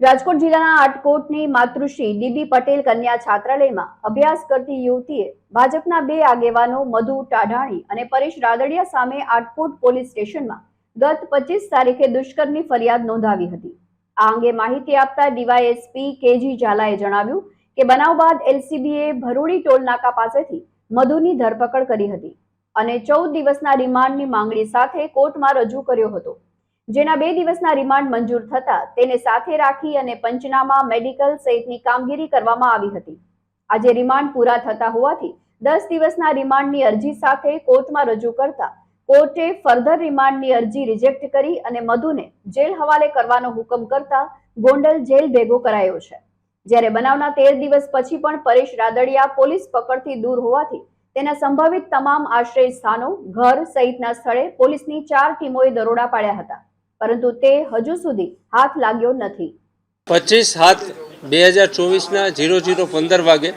રાજકોટ જિલ્લાના આટકોટની માતૃશ્રી ડીબી પટેલ કન્યા છાત્રાલયમાં અભ્યાસ કરતી યુવતીએ ભાજપના બે આગેવાનો મધુ ટાઢાણી અને પરેશ રાદડિયા સામે આટકોટ પોલીસ સ્ટેશનમાં ગત પચીસ તારીખે દુષ્કર્મની ફરિયાદ નોંધાવી હતી. આ અંગે માહિતી આપતા ડીવાયએસપી કેજી ઝાલાએ જણાવ્યું કે બનાવ બાદ એલસીબીએ ભરૂડી ટોલનાકા પાસેથી મધુની ધરપકડ કરી હતી અને ચૌદ દિવસના રિમાન્ડની માંગણી સાથે કોર્ટમાં રજૂ કર્યો હતો. જેના બે દિવસના રિમાન્ડ મંજૂર થતા તેને સાથે રાખી અને પંચનામા મેડિકલ સહિતની કામગીરી કરવામાં આવી હતી. આજે રિમાન્ડ પૂરા થતા હોવાથી દસ દિવસના રિમાન્ડની અરજી સાથે કોર્ટમાં રજૂ કરતા કોર્ટે ફર્ધર રિમાન્ડની અરજી રિજેક્ટ કરી અને મધુને જેલ હવાલે કરવાનો હુકમ કરતા ગોંડલ જેલ ભેગો કરાયો છે. જ્યારે બનાવના તેર દિવસ પછી પણ પરેશ રાદડિયા પોલીસ પકડથી દૂર હોવાથી તેના સંભવિત તમામ આશ્રય સ્થાનો, ઘર સહિતના સ્થળે પોલીસની ચાર ટીમોએ દરોડા પાડ્યા હતા. પરંતુ તે હજુ સુધી હાથ લાગ્યો નથી. પચીસ સાત બે હજાર ચોવીસના જીરો જીરો પંદર વાગે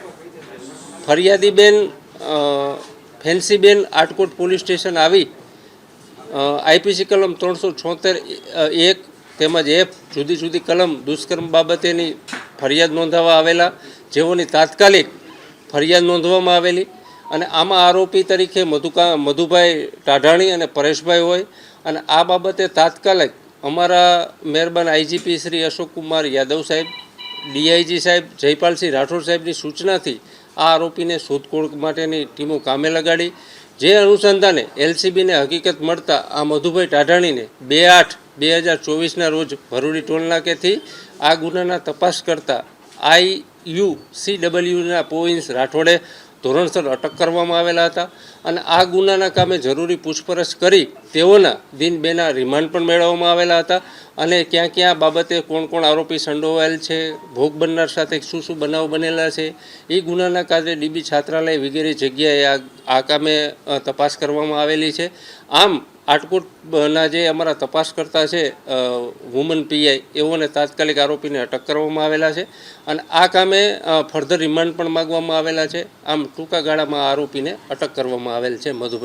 ફરિયાદીબેન ફેન્સીબેન આટકોટ પોલીસ સ્ટેશન આવી આઈપીસી કલમ ત્રણસો છોતેર એક તેમજ એફ જુદી જુદી કલમ દુષ્કર્મ બાબતેની ફરિયાદ નોંધાવવા આવેલા, જેઓની તાત્કાલિક ફરિયાદ નોંધવામાં આવેલી અને આમાં આરોપી તરીકે મધુકા, મધુભાઈ ટાઢાણી અને પરેશભાઈ હોય અને આ બાબતે તાત્કાલિક અમારા મહેરબાન આઈજીપી શ્રી અશોક કુમાર યાદવ સાહેબ, ડીઆઈજી સાહેબ, જયપાલસિંહ રાઠોડ સાહેબની સૂચનાથી આ આરોપીને શોધખોળ માટેની ટીમો કામે લગાડી. જે અનુસંધાને એલસીબીને હકીકત મળતા આ મધુભાઈ ટાઢાણીને બે આઠ બે હજાર ચોવીસના રોજ ભરૂડી ટોલનાકેથી આ ગુનાના તપાસ કરતા આઈ યુ સી ડબલ્યુના પોઈન્સ રાઠોડે ધોરણસર અટક કરવામાં આવેલા હતા અને આ ગુનાના કામે જરૂરી પૂછપરછ કરી તેઓના દિન બેના રિમાન્ડ પણ મેળવવામાં આવેલા હતા અને ક્યાં ક્યાં બાબતે કોણ કોણ આરોપી સંડોવાયેલ છે, ભોગ બનનાર સાથે શું શું બનાવ બનેલા છે, એ ગુનાના કારણે ડીબી છાત્રાલય વગેરે જગ્યાએ આ આ કામે તપાસ કરવામાં આવેલી છે. આમ આટકોટના જે અમારા તપાસ કરતા છે વુમન પીઆઈ એઓને તાત્કાલિક આરોપીને અટક કરવામાં આવેલા છે અને આ કામે ફર્ધર રિમાન્ડ પણ માગવામાં આવેલા છે. આમ ટૂંકા ગાળામાં આરોપીને અટક કરવામાં આવેલ છે મધુભાઈ.